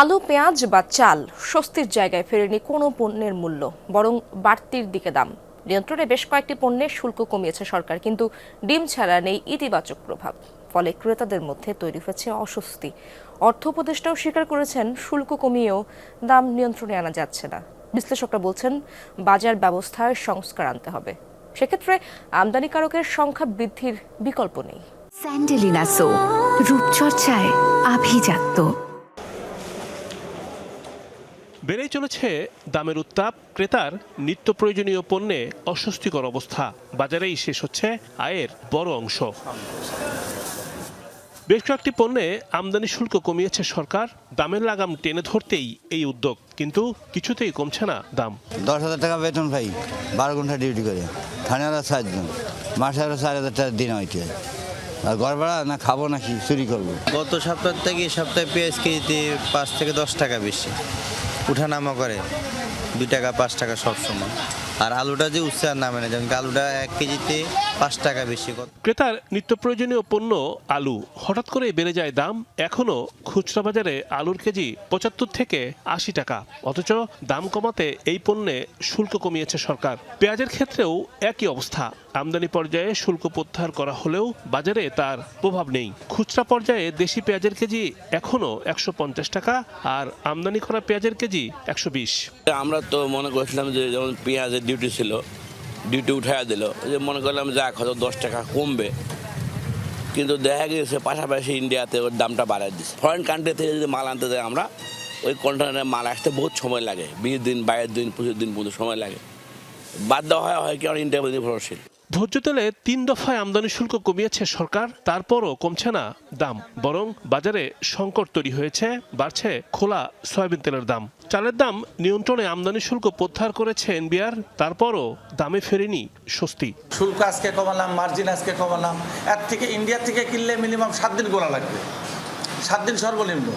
আলু, পেঁয়াজ বা চাল স্বস্তির জায়গায় ফেরেনি কোনো পণ্যের মূল্য, বরং বাড়তির দিকে দাম। নিয়ন্ত্রণে বেশ কয়েকটি পণ্যের শুল্ক কমিয়েছে সরকার, কিন্তু ডিম ছাড়া নেই ইতিবাচক প্রভাব। ফলে ক্রেতাদের মধ্যে তৈরি হয়েছে অস্বস্তি। অর্থ উপদেষ্টাও স্বীকার করেছেন, শুল্ক কমিয়েও দাম নিয়ন্ত্রণে আনা যাচ্ছে না। বিশ্লেষকরা বলছেন, বাজার ব্যবস্থায় সংস্কার আনতে হবে। সেক্ষেত্রে আমদানিকারকের সংখ্যা বৃদ্ধির বিকল্প নেই। স্যান্ডেলিনা সো, রূপচর্চায় আভিজাত্য। বেড়েই চলেছে দামের উত্তাপ ক্রেতার নিত্য প্রয়োজনীয় পণ্যে অস্বস্তিকর অবস্থা। বাজারেই শেষ হচ্ছে আয়ের বড় অংশ। বেশ কয়েকটি পণ্যে আমদানি শুল্ক কমিয়েছে সরকার। দামের লাগাম টেনে ধরতেই এই উদ্যোগ কিন্তু কিছুতেই কমছে না দাম। দশ হাজার টাকা বেতন পাই বারো ঘণ্টা ডিউটি করে। থানারা চারজন মাসে আরও চার হাজার টাকা দিন হইতে। আর ঘর ভাড়া না খাব নাকি চুরি করব? গত সপ্তাহ থেকে এই সপ্তাহে পেঁয়াজ কেজিতে পাঁচ থেকে দশ টাকা বেশি। উঠানামা করে। দুই টাকা পাঁচ টাকা সব সময় আর আলুটা যে উৎসাহ নামে না যেমন আলুটা এক কেজিতে পাঁচ টাকা বেশি কত? ক্রেতার নিত্য প্রয়োজনীয় পণ্য আলু। হঠাৎ করে বেড়ে যায় দাম এখনও খুচরা বাজারে আলুর কেজি পঁচাত্তর থেকে আশি টাকা। অথচ দাম কমাতে এই পণ্যে শুল্ক কমিয়েছে সরকার। পেঁয়াজের ক্ষেত্রেও একই অবস্থা। আমদানি পর্যায়ে শুল্ক প্রত্যাহার করা হলেও বাজারে তার প্রভাব নেই। খুচরা পর্যায়ে দেশি পেঁয়াজের কেজি এখনও একশো পঞ্চাশ টাকা আর আমদানি করা পেঁয়াজের কেজি একশো বিশ। আমরা তো মনে করছিলাম যে যেমন পেঁয়াজের ডিউটি ছিল ডিউটি উঠাইয়া দিল। যে মনে করলাম যাক হয়তো দশ টাকা কমবে। কিন্তু দেখা গিয়েছে পাশাপাশি ইন্ডিয়াতে ওর দামটা বাড়াই দিচ্ছে ফরেন কান্ট্রি থেকে যদি মাল আনতে যাই আমরা, ওই কন্টেনারে মাল আসতে বহুত সময় লাগে। বিশ দিন, বাইশ দিন, পঁচিশ দিন পর্যন্ত সময় লাগে। বাধ্য হয় হয় কি, আমার ইন্ডিয়া নির্ভরশীল ধৈর্য তেলে তিন দফায় আমদানি শুল্ক কমিয়েছে সরকার, তারপরও কমছে না দাম, বরং বাজারে সংকট তৈরি হয়েছে, বাড়ছে খোলা সয়াবিন তেলের দাম। চালের দাম নিয়ন্ত্রণে আমদানি শুল্ক প্রত্যাহার করেছে এনবিআর, তারপরও দামে ফেরেনি স্বস্তি। শুল্ক আজকে কমালাম মার্জিন আজকে কমালাম, এর থেকে ইন্ডিয়া থেকে কিনলে মিনিমাম সাত দিন গোলা লাগবে, সাত দিন সর্বনিম্ন,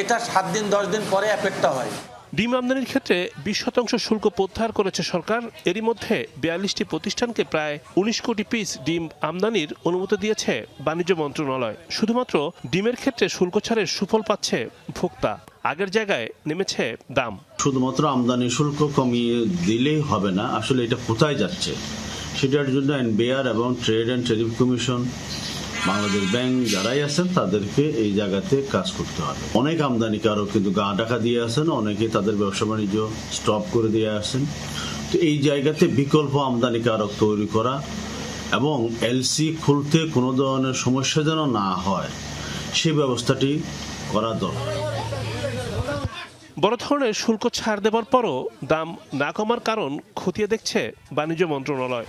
এটা সাত দিন, দশ দিন পরে এফেক্টটা হয়। ডিম আমদানির ক্ষেত্রে বিশ শতাংশ শুল্ক প্রত্যাহার করেছে সরকার। এরই মধ্যে বিয়াল্লিশটি প্রতিষ্ঠানকে প্রায় উনিশ কোটি পিস ডিম আমদানির অনুমতি দিয়েছে বাণিজ্য মন্ত্রণালয়। শুধুমাত্র ডিমের ক্ষেত্রে শুল্ক ছাড়ের সুফল পাচ্ছে ভোক্তা। আগের জায়গায় নেমেছে দাম। শুধুমাত্র আমদানি শুল্ক কমিয়ে দিলেই হবে না। আসলে এটা কোথায় যাচ্ছে? সেটার জন্য এনবিআর এবং trade and trading commission Bangladesh bank যারাই আছেন, তাদেরকে এই জায়গাতে কাজ করতে হবে। অনেক আমদানিকারক কিন্তু গা টাকা দিয়ে আছেন, অনেকে তাদের ব্যবসা বাণিজ্য স্টপ করে দিয়ে আসেন। তো এই জায়গাতে বিকল্প আমদানিকারক তৈরি করা এবং এলসি খুলতে কোনো ধরনের সমস্যা যেন না হয় সেই ব্যবস্থাটি করা দরকার। বড় ধরনের শুল্ক ছাড় দেওয়ার পরও দাম না কমার কারণ খতিয়ে দেখছে বাণিজ্য মন্ত্রণালয়।